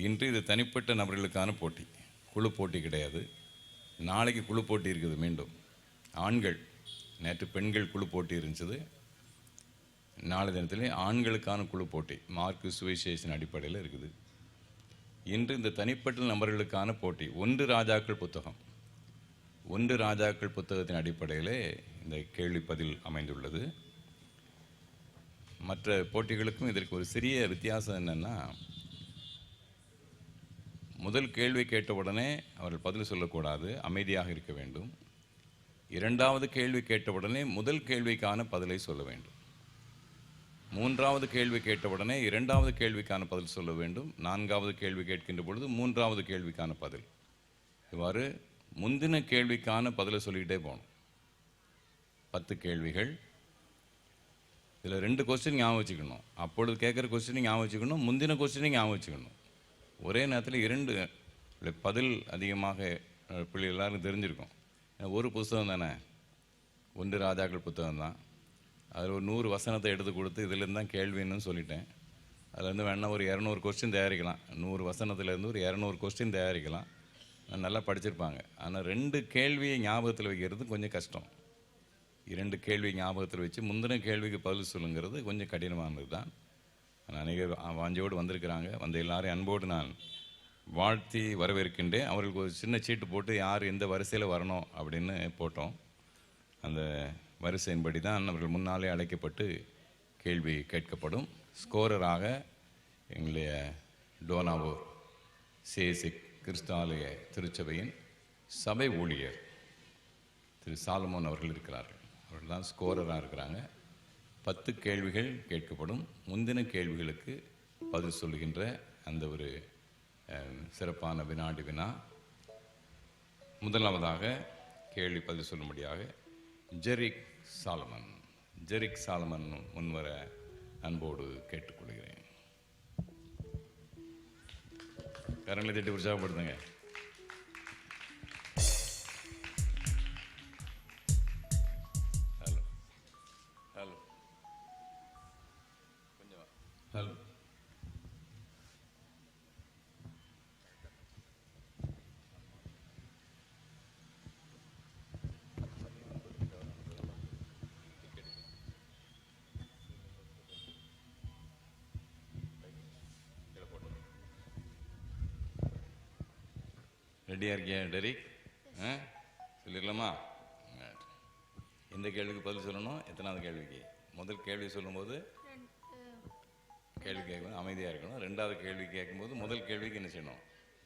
இன்று இது தனிப்பட்ட நபர்களுக்கான போட்டி. குழு போட்டி கிடையாது. நாளைக்கு குழு போட்டி இருக்குது மீண்டும். ஆண்கள். நேற்று பெண்கள் குழு போட்டி இருந்துச்சு. நாளை தினத்திலே ஆண்களுக்கான குழு போட்டி மார்க் சுவிசேஷன் அடிப்படையில் இருக்குது. இன்று இந்த தனிப்பட்ட நபர்களுக்கான போட்டி ஒன்று ராஜாக்கள் புத்தகம். ஒன்று ராஜாக்கள் புத்தகத்தின் அடிப்படையிலே இந்த கேள்வி பதில் அமைந்துள்ளது. மற்ற போட்டிகளுக்கும் இதற்கு ஒரு சிறிய வித்தியாசம் என்னென்னா முதல் கேள்வி கேட்டவுடனே அவர்கள் பதில் சொல்லக்கூடாது அமைதியாக இருக்க வேண்டும். இரண்டாவது கேள்வி கேட்டவுடனே முதல் கேள்விக்கான பதிலை சொல்ல வேண்டும். மூன்றாவது கேள்வி கேட்டவுடனே இரண்டாவது கேள்விக்கான பதில் சொல்ல வேண்டும். நான்காவது கேள்வி கேட்கின்ற பொழுது மூன்றாவது கேள்விக்கான பதில். இவ்வாறு முந்தின கேள்விக்கான பதிலை சொல்லிக்கிட்டே போகணும். பத்து கேள்விகள். இதில் ரெண்டு கொஸ்டின் ஞாபகம் வச்சுக்கணும். அப்பொழுது கேட்குற கொஸ்டின் ஞாபகம் வச்சுக்கணும். முந்தின கொஸ்டினை ஞாபகம் வச்சுக்கணும். ஒரே நேரத்தில் இரண்டு இல்லை பதில் அதிகமாக பிள்ளை எல்லாருக்கும் தெரிஞ்சிருக்கும். ஒரு புஸ்தகம் தானே? ஒன்று ராஜாக்கள் புத்தகம் தான். அதில் ஒரு நூறு வசனத்தை எடுத்து கொடுத்து இதுலேருந்து தான் கேள்வின்னு சொல்லிட்டேன். அதுலேருந்து வேணால் ஒரு இரநூறு கொஸ்டின் தயாரிக்கலாம். நூறு வசனத்துலேருந்து ஒரு இரநூறு கொஸ்டின் தயாரிக்கலாம். நல்லா படிச்சிருப்பாங்க. ஆனால் ரெண்டு கேள்வியை ஞாபகத்தில் வைக்கிறது கொஞ்சம் கஷ்டம். இரண்டு கேள்வி ஞாபகத்தில் வச்சு முந்தின கேள்விக்கு பதில் சொல்லுங்கிறது கொஞ்சம் கடினமானது தான் அநேகர் வாஞ்சோடு வந்திருக்கிறாங்க. வந்த எல்லாரையும் அன்போடு நான் வாழ்த்தி வரவேற்கின்றேன். அவர்களுக்கு ஒரு சின்ன சீட்டு போட்டு யார் எந்த வரிசையில் வரணும் அப்படின்னு போட்டோம். அந்த வரிசையின்படி தான் அவர்கள் முன்னாலே அழைக்கப்பட்டு கேள்வி கேட்கப்படும். ஸ்கோரராக எங்களுடைய டோனாவூர் சேசி கிறிஸ்தாலய திருச்சபையின் சபை ஊழியர் திரு சாலமோன் அவர்கள் இருக்கிறார்கள். அவர்கள் தான் ஸ்கோரராக இருக்கிறாங்க. பத்து கேள்விகள் கேட்கப்படும். முந்தின கேள்விகளுக்கு பதில் சொல்லுகின்ற அந்த ஒரு சிறப்பான வினாடி வினா. முதலாவதாக கேள்வி பதில் சொல்லும்படியாக ஜெரிக் சாலமன். ஜெரிக் சாலமன் முன்வர அன்போடு கேட்டுக்கொள்கிறேன். கரங்களை தட்டி உற்சாகப்படுத்துங்க. ரெடியாக இருக்கியா டெரிக். ஆ? சொல்லிடலாமா? எந்த கேள்விக்கு பதில் சொல்லணும்? எத்தனாவது கேள்விக்கு? முதல் கேள்வி சொல்லும்போது கேள்வி கேட்கணும் அமைதியாக இருக்கணும். ரெண்டாவது கேள்வி கேட்கும்போது முதல் கேள்விக்கு என்ன செய்யணும்?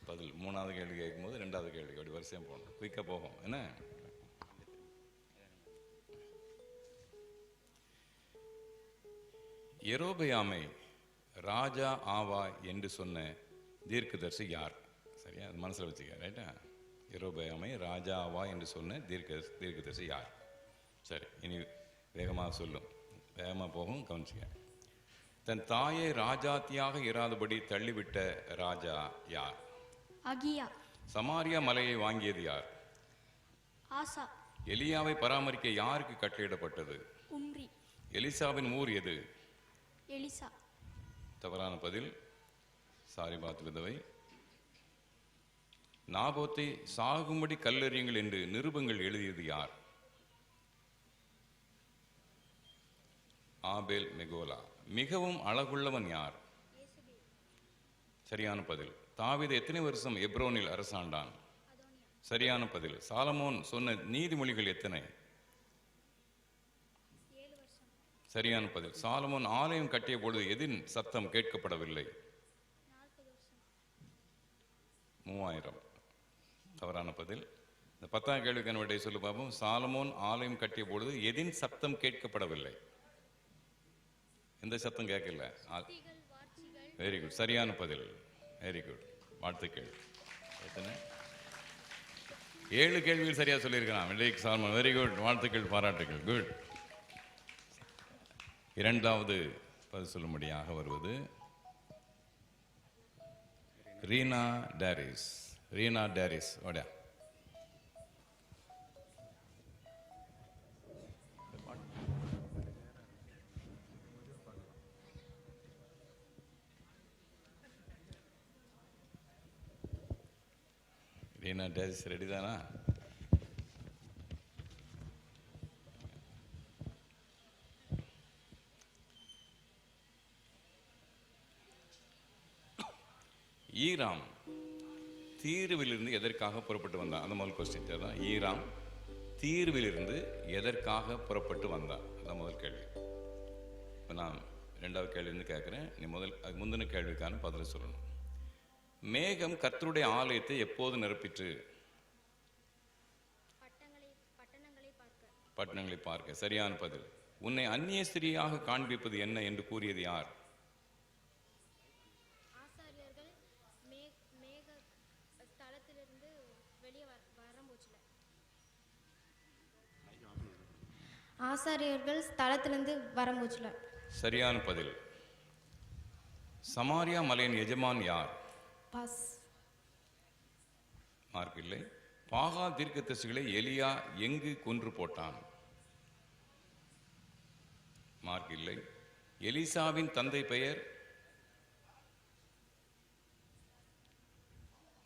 பதில். மூணாவது கேள்வி கேட்கும்போது ரெண்டாவது கேள்விக்கு அப்படி வரிசையாக போகணும். குயிக்காக போகும். என்ன? எரோபயாமை ராஜா ஆவா என்று சொன்ன தீர்க்கதர்சி யார்? சரியா? அது மனசில் வச்சுக்க ரைட்டா எரோபயாமை ராஜா ஆவா என்று சொன்ன தீர்க்க தீர்க்கதரிசி யார்? சரி இனி வேகமாக சொல்லும். வேகமாக போகும் கவனிச்சுக்க. தன் தாயை ராஜாத்தியாக இராதபடி தள்ளிவிட்ட ராஜா யார்? அகியா. சமாரியா மலையை வாங்கியது யார்? ஆசா. எலியாவை பராமரிக்க யாருக்கு கட்டளையிடப்பட்டது உம்ரி. எலிசாவின் ஊர் எது? எலிசா. தவறான பதில் சாரி பார்த்து விதவை. நாபோத்தை சாகும்படி கல்லறியுங்கள் என்று நிருபங்கள் எழுதியது யார்? ஆபேல் மெகோலா. மிகவும் அழகுள்ளவன் யார்? சரியான பதில். தாவித எத்தனை வருஷம் எப்ரோனில் அரசாண்டான்? சரியான பதில். சாலமோன் சொன்ன நீதிமொழிகள் எத்தனை? சரியான பதில். சாலமோன் ஆலயம் கட்டிய பொழுது எதின் சத்தம் கேட்கப்படவில்லை? மூவாயிரம். தவறான பதில். இந்த பத்தாம் கேள்விக்கு என்னுடைய சொல்லு பார்ப்போம் சாலமோன் ஆலயம் கட்டிய பொழுது எதின் சத்தம் கேட்கப்படவில்லை? எந்த சத்தம் கேட்கல? வெரி குட் சரியான பதில். வெரி குட் வாழ்த்துக்கள் எத்தனை? ஏழு கேள்விகள் சரியா சொல்லியிருக்கிறான். விவேக் சால்மன் வெரி குட் வாழ்த்துக்கள் பாராட்டுகள். குட் இரண்டாவது பதில் சொல்லும்படியாக வருவது ரீனா டேரிஸ். ரீனா டேரிஸ் ஓடியா ரீனா டேரிஸ் ரெடி தானா? ஈராம் தீர்விலிருந்து எதற்காக புறப்பட்டு வந்தான்? அந்த முதல் கொஸ்டின் தான் ஈராம் தீர்விலிருந்து எதற்காக புறப்பட்டு வந்தான்? அதான் முதல் கேள்வி. இப்போ நான் ரெண்டாவது கேள்வின்னு கேட்குறேன். நீ முதல் அது முந்தின கேள்விக்கான பதில் சொல்லணும். மேகம் கர்த்தருடைய ஆலயத்தை எப்போது நிரப்பிற்று? பார்க்க. பட்டணங்களை பார்க்க. சரியான பதில். உன்னை அந்நிய ஸ்திரியாக காண்பிப்பது என்ன என்று கூறியது யார் ஆசாரியர்கள் மே மேக ஸ்தலத்திலிருந்து வெளியே வர வரம்போச்சுல ஆசாரியர்கள் ஸ்தலத்திலிருந்து வரம்போச்சுல. சரியான பதில். சமாரியா மலையின் எஜமான் யார்? பாஸ். மார்க் இல்லை. பாகா தீர்க்கதரிசிகளை எலியா எங்கு கொன்று போட்டான்? மார்க் இல்லை. எலிசாவின் தந்தை பெயர்?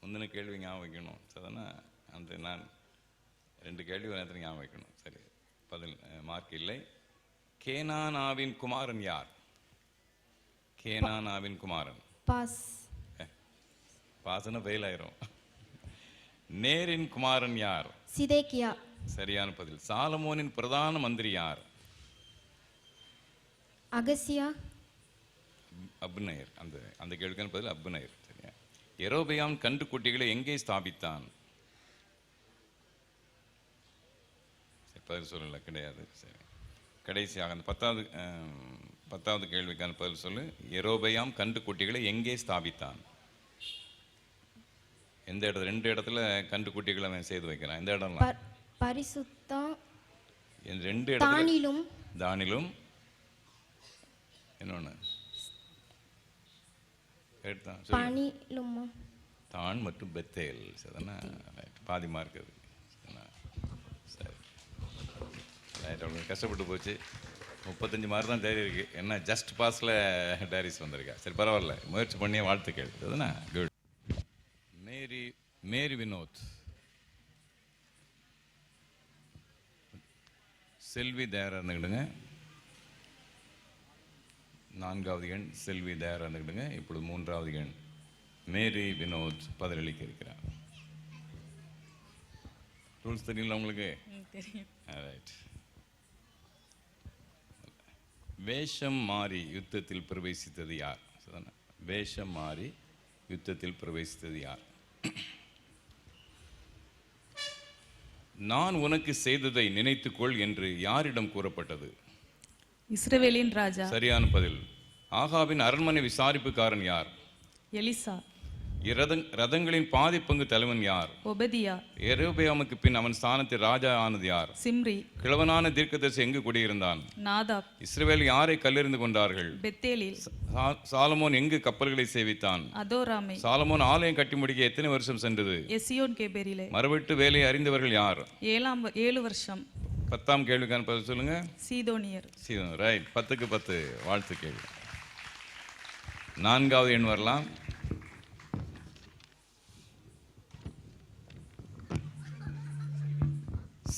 முந்தின கேள்வி ஞாபகம் வைக்கணும். சரிதானே? அந்த நான் ரெண்டு கேள்வி நேரத்தில் ஞாபகம் வைக்கணும். சரி. பதில் மார்க் இல்லை. கேனானாவின் குமாரன் யார்? கேனானாவின் குமாரன். பாஸ். பாசன ஃபெயில் ஆயிரும். நேரின் குமாரன் யார்? சிதேக்கியா. சரியான பதில். சாலமோனின் பிரதான மந்திரி யார்? அகசியா. அப்னயர். அந்த அந்த கேள்விக்கான பதில் அப்னயர். சரியா? எரோபயாம் கன்று குட்டிகளை எங்கே ஸ்தாபித்தான்? பதில் சொல்லல கிடையாது. சரி. கடைசியாக அந்த பத்தாவது பத்தாவது கேள்விக்கான பதில் சொல்லு. எரோபயாம் கன்று குட்டிகளை எங்கே ஸ்தாபித்தான்? எந்த இடத்துல? ரெண்டு இடத்துல கன்று குட்டிகளை அவன் செய்து வைக்கிறான். எந்த இடம்லாம்? பர் பரிசுத்தம் ரெண்டு இடத்துல தானிலும். தானிலும். இன்னொன்று. பனிலுமா? தான் மற்றும் பெத்தேல். சரிதானே? பாதி மார்க் அது சரிதானே? சரி ரைட் அவங்களுக்கு கஷ்டப்பட்டு போச்சு. முப்பத்தஞ்சு மார்க் தான் டைரி இருக்கு. என்ன ஜஸ்ட் பாஸில் டைரிஸ் வந்திருக்கா? சரி பரவாயில்ல. முயற்சி பண்ணியே வாழ்த்துக்கள் அதுதானே குட் மேரி மேரி வினோத். செல்வி தயாராக இருந்துக்கிடுங்க. நான்காவது எண் செல்வி தயாராக இருந்துக்கிடுங்க. இப்பொழுது மூன்றாவது எண் மேரி வினோத் பதிலளிக்க இருக்கிறார். ரூல்ஸ் தெரியல உங்களுக்கு? தெரியும். ரைட் வேஷம் மாறி யுத்தத்தில் பிரவேசித்தது யார்? வேஷம் மாறி யுத்தத்தில் பிரவேசித்தது யார்? நான் உனக்கு செய்ததை நினைத்துக்கொள் என்று யாரிடம் கூறப்பட்டது? இஸ்ரவேலின் ராஜா. சரியான பதில். ஆகாவின் அரண்மனை விசாரிப்புக்காரன் யார்? எலிசா. ரதங்களின் பாதி பங்கு தலைவன் யார்? ஒபதியா? எரோபியாமுக்கு பின் அவன் ஸ்தானத்தில் ராஜா ஆனது யார்? சிம்ரி. கிழவனான தீர்க்கதரிசி எங்கு குடியிருந்தான்? நாதாப். இஸ்ரவேல் யாரை கல்லெறிந்து கொண்டார்கள்? பெத்தேலில். சாலமோன் எங்கு கப்பல்களை சேவித்தான்? அதோராமை. சாலமோன் ஆலயம் கட்டி முடிக்க எத்தனை வருஷம் சென்றது? எசியோன் கேபேரிலே. மறுவிட்டு வேலையை அறிந்தவர்கள் யார்? ஏழாம் ஏழு வருஷம். பத்தாம் கேள்விக்கான பதில் சொல்லுங்க. சீதோனியர். ரைட் பத்துக்கு பத்து. வாழ்த்து கேள்வி. நான்காவது எண் வரலாம்.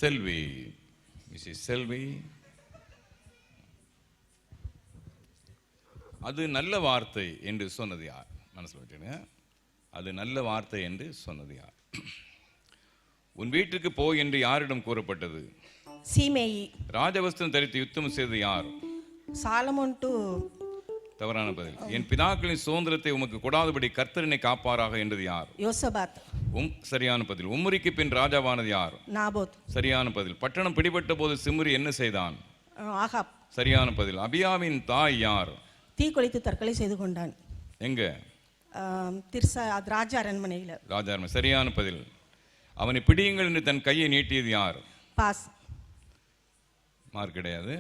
செல்வி. மிஸ்ஸஸ் செல்வி. அது நல்ல வார்த்தை என்று சொன்னது யார்? மனசில் விட்டுங்க அது நல்ல வார்த்தை என்று சொன்னது யார்? உன் வீட்டுக்கு போ என்று யாரிடம் கூறப்பட்டது? சீமேயி. ராஜவஸ்திரம் தரித்து யுத்தம் செய்தது யார்? சாலமோன் டு தவறான பதில். என் பிதாக்களின் சுதந்திரத்தை உமக்கு கொடாதபடி கர்த்தரனை காப்பாராக என்றது யார்? யோசபாத். உம் சரியான பதில். உம்முரிக்கு பின் ராஜாவானது யார்? நாபோத். சரியான பதில். பட்டணம் பிடிபட்ட போது சிம்ரி என்ன செய்தான்? ஆகாப். சரியான பதில். அபியாவின் தாய் யார்? தீக்குளித்து தற்கொலை செய்து கொண்டான். எங்க? திர்சா ராஜா அரண்மனையில். ராஜார்ம சரியான பதில். அவனை பிடியுங்கள் என்று தன் கையை நீட்டியது யார்? பாஸ். மார்க் கிடையாது.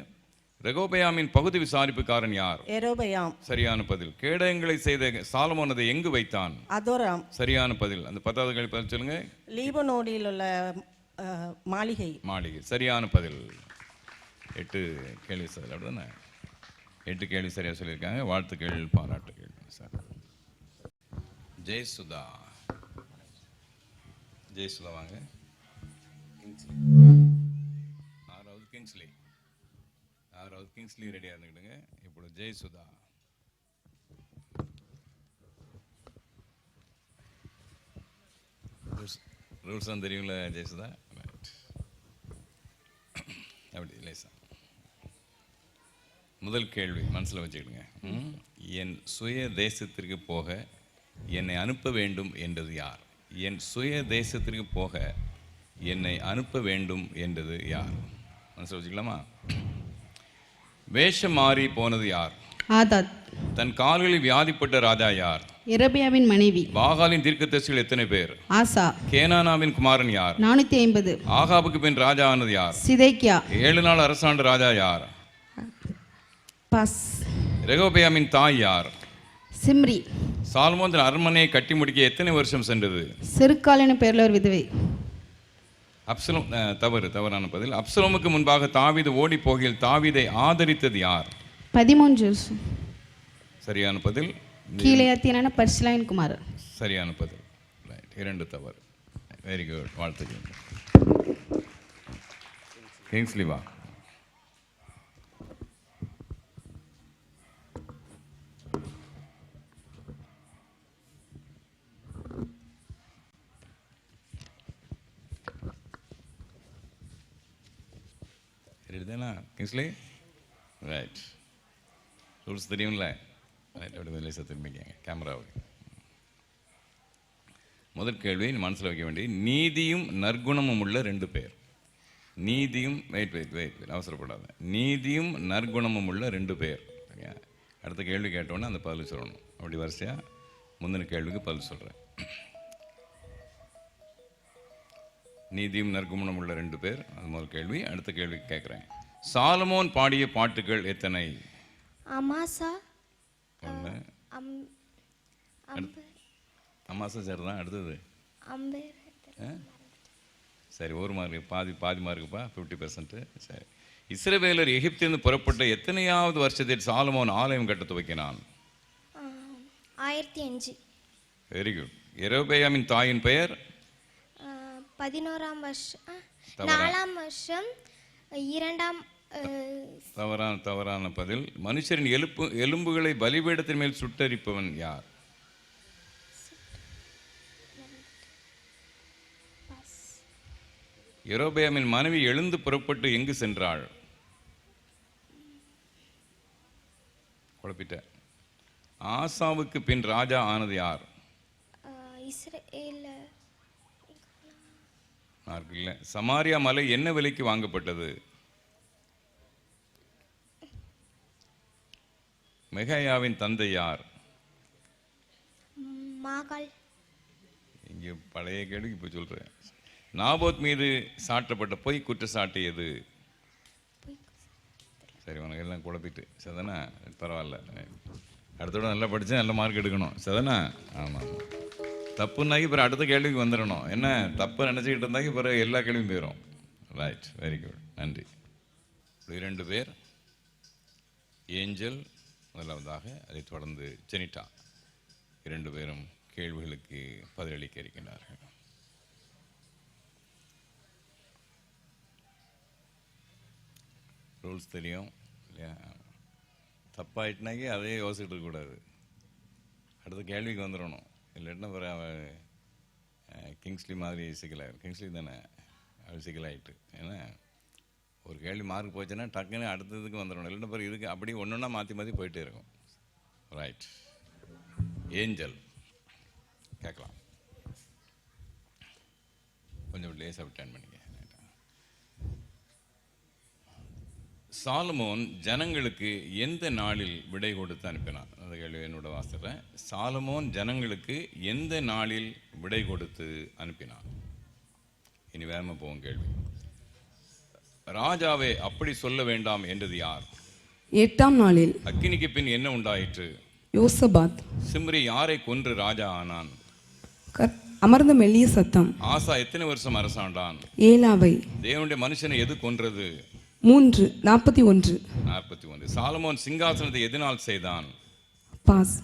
ரெகோபயாமின் பகுதி விசாரிப்புக்காரன் யார்? எரோபயாம் சரியான பதில். கேடயங்களை செய்த சாலமோன் அதை எங்கு வைத்தான்? அதோராம். சரியான பதில். அந்த பத்தாவது கேள்வி சொல்லுங்க. லீபனோடில் உள்ள மாளிகை. மாளிகை. சரியான பதில். எட்டு கேள்வி சார். அப்படிதானே எட்டு கேள்வி சரியா சொல்லியிருக்காங்க. வாழ்த்துக்கள் பாராட்டுகள் சார். ஜெயசுதா ஜெயசுதா வாங்க. ஆறாவது கிங்ஸ்லி ஆறாவது கிங்ஸ்லி ரெடியாக இருந்துக்கிடுங்க இப்பொழுது ஜெயசுதா ரூல்ஸ் தான் தெரியுங்களா ஜெயசுதா ரைட் அப்படி சார் முதல் கேள்வி மனசில் வச்சுக்கிடுங்க. ம்? என் சுய தேசத்திற்கு போக என்னை அனுப்ப வேண்டும் என்றது யார்? என் சுய தேசத்திற்கு போக என்னை அனுப்ப வேண்டும் என்றது யார்? மனசில் வச்சுக்கலாமா? வேஷம் மாறி போனது யார்? ஆதாத். தன் கால்களில் வியாதிப்பட்ட ராஜா யார்? எரபியாவின் மனைவி. பாகாலின் தீர்க்கதரிசிகள் எத்தனை பேர்? ஆசா. கேனானாவின் குமாரன் யார்? நானூற்றி ஐம்பது. ஆகாபுக்கு பின் ராஜா ஆனது யார்? சிதைக்கியா. ஏழு நாள் அரசாண்ட ராஜா யார்? பாஸ். ரெகோபியாமின் தாய் யார்? சிம்ரி. சால்மோன் அரண்மனையை கட்டி முடிக்க எத்தனை வருஷம் சென்றது? செருக்கால் என பேரில் ஒரு விதவை. அப்சலோம் தவறு தவறான பதில். அப்சலோமுக்கு முன்பாக தாவீது ஓடி போகையில் தாவீதை ஆதரித்தது யார்? பதிமூன்று சரியான பதில். கீழையாத்தியனான பர்சிலாயின் குமார் சரியான பதில். ரைட் இரண்டு தவறு. வெரி குட் வாழ்த்துக்கள். கிங்ஸ்லி இதெல்லாம் கிங்ஸ்லி? ரைட் ரூல்ஸ் தெரியும்ல? ரைட் அப்படி வெளியே திரும்பிக்கங்க கேமராவுக்கு முதல் கேள்வி மனசில் வைக்க வேண்டிய நீதியும் நற்குணமும் உள்ள ரெண்டு பேர். நீதியும் வெயிட் வெயிட் வெயிட் அவசரப்படாத. நீதியும் நற்குணமும் உள்ள ரெண்டு பேர். அடுத்த கேள்வி கேட்டோன்னே அந்த பதில் சொல்லணும். அப்படி வரிசையாக முந்தின கேள்விக்கு பதில் சொல்கிறேன் நீதியும் நற்குணமும் உள்ள ரெண்டு பேர். அது முதல் கேள்வி. அடுத்த கேள்விக்கு கேட்குறேன் சாலமோன் பாடிய பாட்டுகள் எத்தனை? அமாசா ஒன்று அம் அம்பர் அம்மாசா சார் தான் அடுத்தது? சரி ஒரு மார்க் பாதி பாதி மார்க்குப்பா ஃபிஃப்டி பர்சன்ட்டு சரி. இஸ்ரவேலர் எகிப்திலிருந்து புறப்பட்ட எத்தனையாவது வருஷத்தில் சாலமோன் ஆலயம் கட்ட துவக்கினான்? ஆயிரத்தி அஞ்சு. வெரி குட் எரோபேயாமின் தாயின் பெயர்? பதினோராம் வருஷம். நாலாம் வருஷம் இரண்டாம் தவறான தவறான பதில். மனுஷரின் எலும்பு எலும்புகளை பலிபீடத்தின் மேல் சுட்டரிப்பவன் யார்? எரோபேயாமின் மனைவி எழுந்து புறப்பட்டு எங்கு சென்றாள்? குழப்பிட்ட. ஆசாவுக்கு பின் ராஜா ஆனது யார்? இல்லை. சமாரியா மலை என்ன விலைக்கு வாங்கப்பட்டது? மெகாயாவின் தந்தை யார்? மாகால். இங்கே பழைய கேள்வி இப்போ சொல்கிறேன் நாபோத் மீது சாட்டப்பட்ட பொய் குற்றச்சாட்டு எது? சரி உனக்கு எல்லாம் குழப்பிட்டு. சதனா பரவாயில்ல. அடுத்தோட நல்லா படித்தா நல்ல மார்க் எடுக்கணும். சதனா? ஆமாம் தப்புன்னாக்கி பிறகு அடுத்த கேள்விக்கு வந்துடணும். என்ன? தப்பு நினச்சிக்கிட்டு இருந்தாக்கி பிறகு எல்லா கேள்வியும் போயிடும் ரைட் வெரி குட் நன்றி. இரண்டு பேர். ஏஞ்சல் முதலாவதாக அதைத் தொடர்ந்து ஜெனிட்டா இரண்டு பேரும் கேள்விகளுக்கு பதிலளிக்க இருக்கின்றார்கள். ரூல்ஸ் தெரியும் இல்லையா? தப்பாயிட்டுனாக்கி அதே யோசிச்சுட்டு இருக்கக்கூடாது அடுத்த கேள்விக்கு வந்துடணும். இல்லைன்னா பிறகு அவன் கிங்ஸ்லி மாதிரி சிக்கலாயிரு கிங்ஸ்லி தானே அவள் சிக்கலாயிட்டு ஏன்னா ஒரு கேள்வி மார்க் போச்சுன்னா டக்குன்னு அடுத்ததுக்கு வந்துடணும். இல்லைன்னா பிறகு இதுக்கு அப்படி ஒன்று ஒன்றா மாற்றி மாற்றி போயிட்டே இருக்கும். ரைட் ஏஞ்சல் கேட்கலாம். கொஞ்சம் லேசாக விட்டான் பண்ணிக்க. சாலமோன் ஜனங்களுக்கு எந்த நாளில் விடை கொடுத்து அனுப்பினான்? அந்த கேள்வி என்னோட வாசிக்கிறேன். சாலமோன் ஜனங்களுக்கு எந்த நாளில் விடை கொடுத்து அனுப்பினான்? இனி வேகமாக போவோம் கேள்வி. ராஜாவே அப்படி சொல்ல வேண்டாம் என்றது யார்? எட்டாம் நாளில் அக்கினிக்கு பின் என்ன உண்டாயிற்று? யோசபாத் சிம்ரி யாரை கொன்று ராஜா ஆனான்? அமர்ந்த மெல்லிய சத்தம். ஆசா எத்தனை வருஷம் அரசாண்டான்? ஏலாவை. தேவனுடைய மனுஷனை எது கொன்றது? மூன்று நாற்பத்தி ஒன்று. நாற்பத்தி ஒன்று. சாலமோன் சிங்காசனத்தை எதனால் செய்தான்? பாஸ்.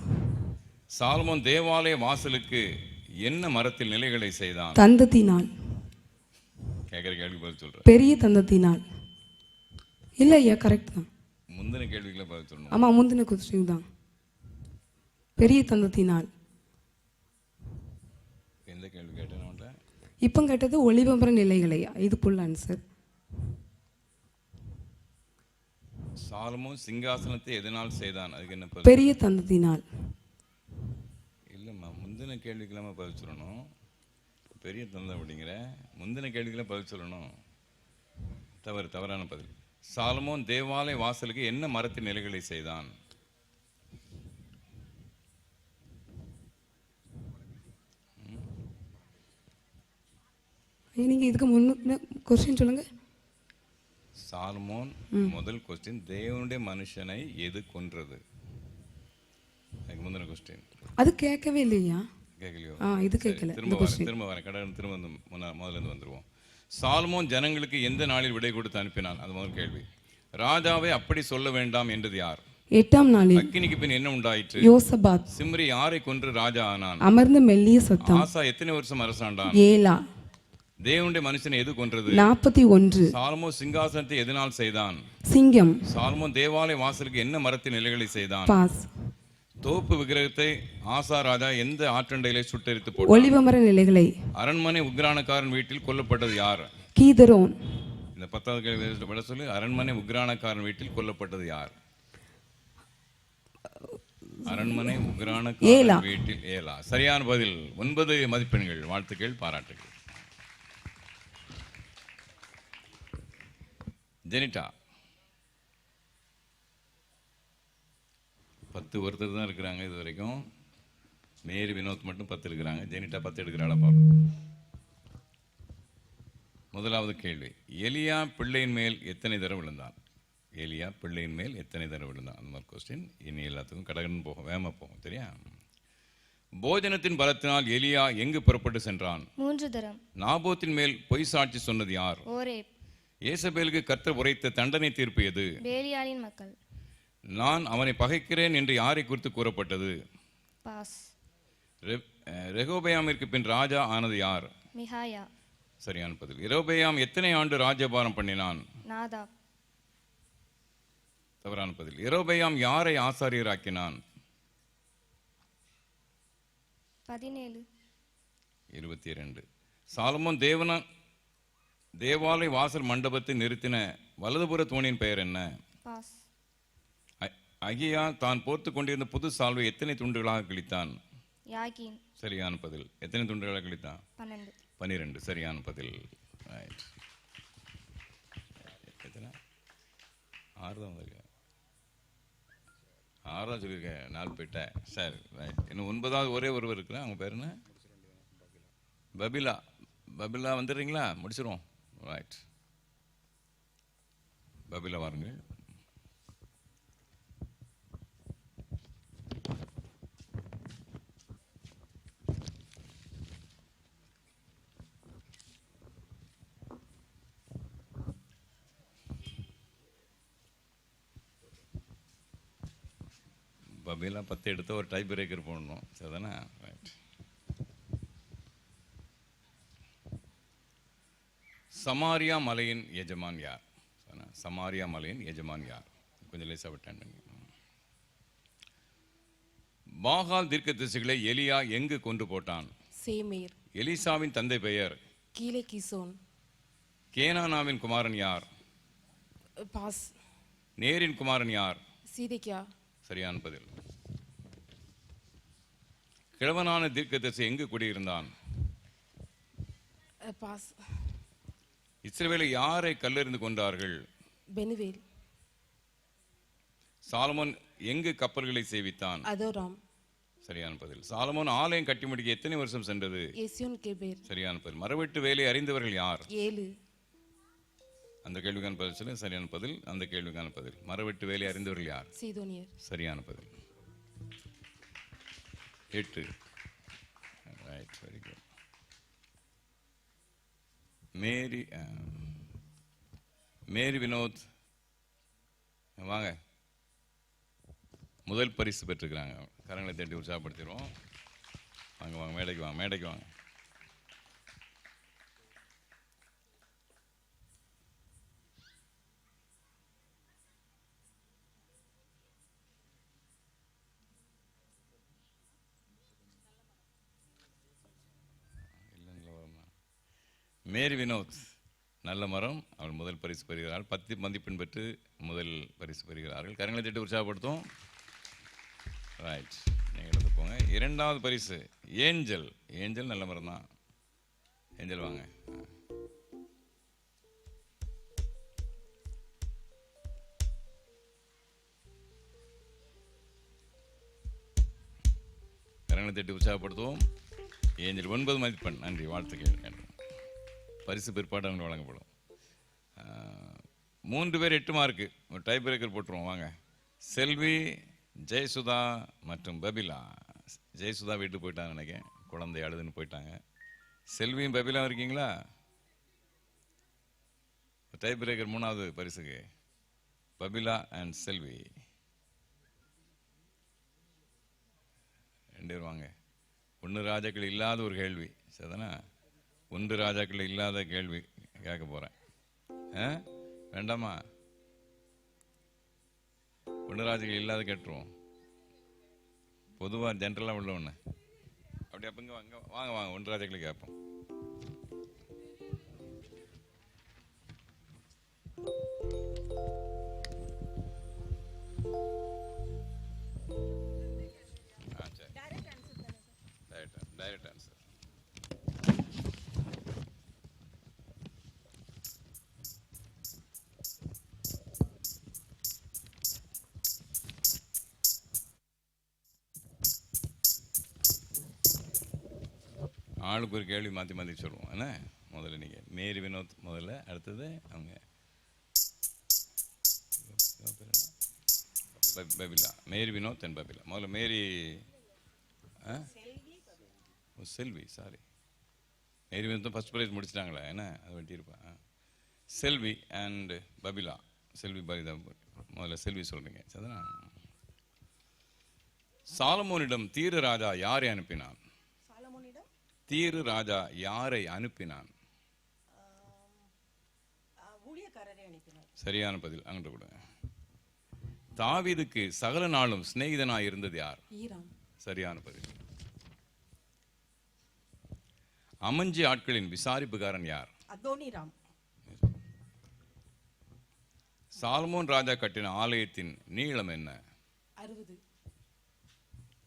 சாலமோன் தேவாலய வாசலுக்கு என்ன மரத்தில் நிலைகளை செய்தான்? தந்தத்தினால். கேட்குற கேள்வி பதில் சொல்கிறேன் பெரிய தந்தத்தினால். இல்லை ஐயா கரெக்ட் தான். முந்தின கேள்விகளை பதில் சொல்லணும். ஆமாம் முந்தின கொஸ்டின் தான். பெரிய தந்தத்தினால். எந்த கேள்வி கேட்டேன் இப்போ கேட்டது ஒளிபம்பர நிலைகளையா இது ஃபுல் ஆன்சர் சாலமோன் சிங்காசனத்தை எதனால் செய்தான்? அதுக்கு என்ன பெரிய தந்தத்தினால். இல்லைம்மா முந்தின கேள்விக்கெல்லாம பதில் சொல்லணும். பெரிய தந்தை அப்படிங்கிற முந்தின கேள்விக்கெல்லாம் பதில் சொல்லணும். தவறு தவறான பதில். சாலமோன் தேவாலய வாசலுக்கு என்ன மரத்தின் நிலைகளை செய்தான்? நீங்கள் இதுக்கு முன்ன கொஸ்டின் சொல்லுங்கள் சாலமோன் முதல் கொஸ்டின் தேவனுடைய மனுஷனை எது கொன்றது? அதுக்கு முந்தின கொஸ்டின் அது கேட்கவே இல்லையா? கேட்கலையோ? ஆ இது கேட்கல. திரும்ப வரேன் திரும்ப வரேன் கடை திரும்ப வந்து முன்ன- முதல்ல இருந்து வந்துருவோம். சால்மோன் ஜனங்களுக்கு எந்த நாளில் விடை கொடுத்து அனுப்பினான்? அது முதல் கேள்வி. ராஜாவை அப்படி சொல்ல வேண்டாம் என்றது யார்? எட்டாம் நாளில் அக்கினிக்கு பின் என்ன உண்டாயிற்று? யோசபாத். சிம்ரி யாரை கொன்று ராஜா ஆனான்? அமர்ந்த மெல்லிய சத்தம். ஆசா எத்தனை வருஷம் அரசாண்டான்? ஏலா. தேவனுடைய மனுஷனை எது கொன்றது? நாற்பத்தி ஒன்று. சாலமோ சிங்காசனத்தை எதனால் செய்தான்? சிங்கம். சாலமோன் தேவாலய வாசலுக்கு என்ன மரத்தின் நிலைகளை செய்தான்? பாஸ். தோப்பு விக்கிரகத்தை ஆசா ராஜா எந்த ஆற்றண்டையிலே சுட்டெரித்து ஒளிவமர நிலைகளை அரண்மனை உக்ரானக்காரன் வீட்டில் கொல்லப்பட்டது யார்? கீதரோன். இந்த பத்தாவது கேள்வி விட சொல்லி. அரண்மனை உக்ரானக்காரன் வீட்டில் கொல்லப்பட்டது யார்? அரண்மனை. உக்ரானக்காரன் வீட்டில் ஏலா. சரியான பதில். ஒன்பது மதிப்பெண்கள். வாழ்த்துக்கள் பாராட்டுகள் ஜெனிட்டா பத்து ஒருத்தர் தான் இருக்கிறாங்க இது வரைக்கும். மேரி வினோத் மட்டும் பத்து இருக்கிறாங்க. ஜெனிட்டா பத்து எடுக்கிறாளா பார்ப்போம் முதலாவது கேள்வி. எலியா பிள்ளையின் மேல் எத்தனை தடவை விழுந்தான்? எலியா பிள்ளையின் மேல் எத்தனை தடவை விழுந்தான்? அந்த மாதிரி கொஸ்டின் இனி எல்லாத்துக்கும் கடகடன் போகும் வேகமாக போகும் சரியா? போஜனத்தின் பலத்தினால் எலியா எங்கு புறப்பட்டு சென்றான்? மூன்று தரம். நாபோத்தின் மேல் பொய் சாட்சி சொன்னது யார்? ஓரே ஏசபேலுக்கு கர்த்தர் உரைத்த தண்டனை தீர்ப்பு எது? பேலியாளின் மக்கள். நான் அவனை பகைக்கிறேன் என்று யாரை குறித்து கூறப்பட்டது? பாஸ். ரெகோபெயாமிற்கு பின் ராஜா ஆனது யார்? மிகாயா. சரியான பதில். இரோபெயாம் எத்தனை ஆண்டு ராஜ்யபாரம் பண்ணினான்? நாதாப். தவறான பதில். எரோபெயாம் யாரை ஆசாரியராக்கினான்? பதினேழு. இருபத்தி இரண்டு சாலமோன் தேவன தேவாலய வாசல் மண்டபத்தை நிறுத்தின வலதுபுற தூணின் பெயர் என்ன? பாஸ். அகியா தான் போர்த்து கொண்டிருந்த புது சால்வை எத்தனை துண்டுகளாக கிழித்தான்? யாகின். சரியான பதில். எத்தனை துண்டுகளாக கிழித்தான்? பன்னெண்டு. பன்னிரெண்டு. சரியான பதில். Right. எத்தனை? ஆறு தான் வந்திருக்கேன் ஆறு தான் சொல்லியிருக்கேன் நாலு போயிட்டேன் சரி ரைட் இன்னும் ஒன்பதாவது ஒரே ஒருவர் இருக்கிறேன் அவங்க பேர் என்ன? பபிலா. பபிலா வந்துடுறீங்களா? முடிச்சிருவோம். ரைட் பபிலா வாருங்கள். பபிலாம் பத்து எடுத்து ஒரு டைப் பிரேக்கர் போடணும். சரிதானே? ரைட் சமாரியா மலையின் எஜமான் யார்? சமாரியா மலையின் எஜமான் யார்? கொஞ்சம் லேசாக விட்டேன் பாகால் தீர்க்க திசைகளை எலியா எங்கு கொண்டு போட்டான்? சேமேர். எலிசாவின் தந்தை பெயர்? கீழே கிசோன். கேனானாவின் குமாரன் யார்? பாஸ். நேரின் குமாரன் யார்? சீதைக்கியா சரியான பதில். கிழவனான தீர்க்கதரிசி எங்கு குடியிருந்தான்? இஸ்ரவேலை யாரை கல்லெறிந்து கொண்டார்கள்? பெனுவேல். சாலமோன் எங்கு கப்பல்களை சேவித்தான்? அதோராம். சரியான பதில். சாலமோன் ஆலயம் கட்டி முடிக்க எத்தனை வருஷம் சென்றது? சரியான பதில். மரவெட்டு வேலை அறிந்தவர்கள் யார்? ஏழு. அந்த கேள்விக்கான பதில் சரியான பதில். அந்த கேள்விக்கான பதில். மரவெட்டு வேலை அறிந்தவர்கள் யார்? சீதோனியர். சரியான பதில். எட்டு. Right very good Mary Mary Vinod வாங்க. முதல் பரிசு பெற்றுக்கிறாங்க கரங்களை தேடி உற்சாகப்படுத்திடுவோம். வாங்க வாங்க மேடைக்கு வாங்க மேடைக்கு வாங்க. மேரி வினோத் நல்ல மரம். அவள் முதல் பரிசு பெறுகிறாள். பத்து மதிப்பெண் பெற்று முதல் பரிசு பெறுகிறார்கள். கரங்களை தட்டி உற்சாகப்படுத்தும் ரைட் நீங்கள் எடுத்து போங்க. இரண்டாவது பரிசு ஏஞ்சல். ஏஞ்சல் நல்ல மரம் தான். ஏஞ்சல் வாங்க. கரங்களை தட்டி உற்சாகப்படுத்துவோம். ஏஞ்சல் ஒன்பது மதிப்பெண். நன்றி. வாழ்த்துக்கள். பரிசு பிற்பாடு அவங்களுக்கு வழங்கப்படும். மூன்று பேர் எட்டு மார்க்கு ஒரு டை பிரேக்கர் போட்டுருவோம் வாங்க. செல்வி ஜெயசுதா மற்றும் பபிலா. ஜெயசுதா வீட்டுக்கு போயிட்டாங்க நினைக்கிறேன். குழந்தை அழுதுன்னு போயிட்டாங்க. செல்வியும் பபிலாவும் இருக்கீங்களா? டை பிரேக்கர் மூணாவது பரிசுக்கு. பபிலா அண்ட் செல்வி. ரெண்டு பேர் வாங்க. ஒன்று ராஜாக்கள் இல்லாத ஒரு கேள்வி. சரிதானே? ஒன்று ராஜாக்கள் இல்லாத கேள்வி கேட்க போகிறேன் ஆ? வேண்டாமா? ஒன்று ராஜாக்கள் இல்லாத கேட்டுருவோம். பொதுவாக ஜென்ரலாக உள்ள ஒன்று அப்படி அப்போ இங்கே வாங்க வாங்க வாங்க ஒன்று ராஜாக்களை கேட்போம். ஒரு கேள்வி மாற்றி மாற்றி சொல்லுவோம் என்ன? முதல்ல நீங்கள் மேரி வினோத் முதல்ல அடுத்தது அவங்க. Babila. Mary Vinod and Babila. முதல்ல மேரி ஓ Selvi sorry Mary Vinod first prize முடிச்சிட்டாங்களா. என்ன? அது வெட்டியிருப்பேன் செல்வி அண்ட் பபிலா. செல்வி பபிதா முதல்ல செல்வி சொல்கிறீங்க சரிதானா? சாலமோனிடம் தீரராஜா யாரை அனுப்பினான்? தீரு ராஜா யாரை அனுப்பினான்? சரியான பதில் அங்கிட்டு கூட. தாவீதுக்கு சகல நாளும் சிநேகிதனாய் இருந்தது யார்? சரியான பதில். அமஞ்சி ஆட்களின் விசாரிப்புக்காரன் யார்? அதோனிராம் சால்மோன் ராஜா கட்டின ஆலயத்தின் நீளம் என்ன? அறுபது.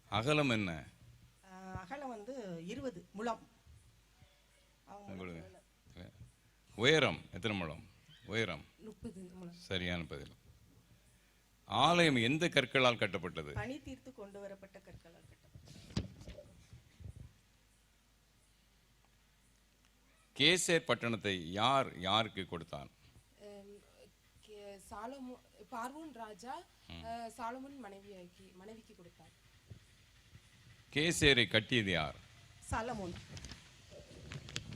அகலம் என்ன? அகலம் வந்து இருபது முழம். உயரம் எத்தனை முழம்? உயரம். முப்பது சரியான பதில். ஆலயம் எந்த கற்களால் கட்டப்பட்டது? பனி தீர்த்து கொண்டு வரப்பட்ட கற்களால் கட்டப்பட்டது. கேசேர் பட்டணத்தை யார் யாருக்கு கொடுத்தான்? சாலமோ பார்வோன் ராஜா சாலமோன் மனைவியாக்கி மனைவிக்கு கொடுத்தார். கேசேரை கட்டியது யார்? சாலமோன்.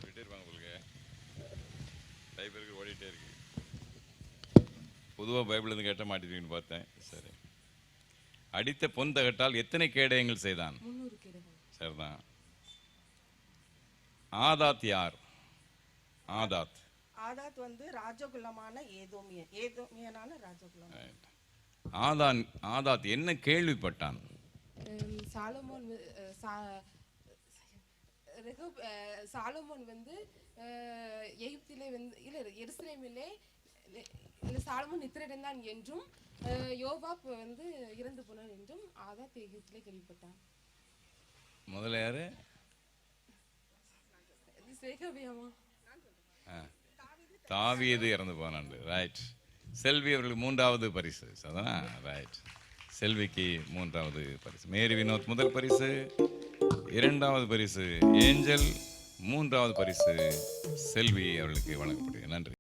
இருப்பாங்க உங்களுக்கு லைப்ரரி ஓடிட்டே இருக்கு. பொதுவாக பைபிள் இருந்து கேட்ட மாட்டேங்குன்னு பார்த்தேன். சரி. அடித்த பொன் தகட்டால் எத்தனை கேடயங்கள் செய்தான்? சரிதான். ஆதாத் யார்? ஆதாத். ஆதாத் வந்து ராஜகுலமான ஏதோமியன் ஏதோமியனான ராஜகுலம். ஆதான் ஆதாத் என்ன கேள்விப்பட்டான்? சாலமோன் சா- அஹ், சாலமோன் வந்து எகிப்திலே வந்து இல்ல எருசலேமிலே இல்ல- சாலமோன் நித்திரடைந்தான் என்றும் யோவாப் வந்து இறந்து போனான் என்றும் ஆதாத் எகிப்திலே கேள்விப்பட்டான். முதல்ல யாரு? தாவீது இறந்து போனாண்டு ரைட் செல்வி அவர்களுக்கு மூன்றாவது பரிசு. அதானா ரைட் செல்விக்கு மூன்றாவது பரிசு. மேரி வினோத் முதல் பரிசு இரண்டாவது பரிசு ஏஞ்சல் மூன்றாவது பரிசு செல்வி அவர்களுக்கு வழங்கப்படுகிறது. நன்றி.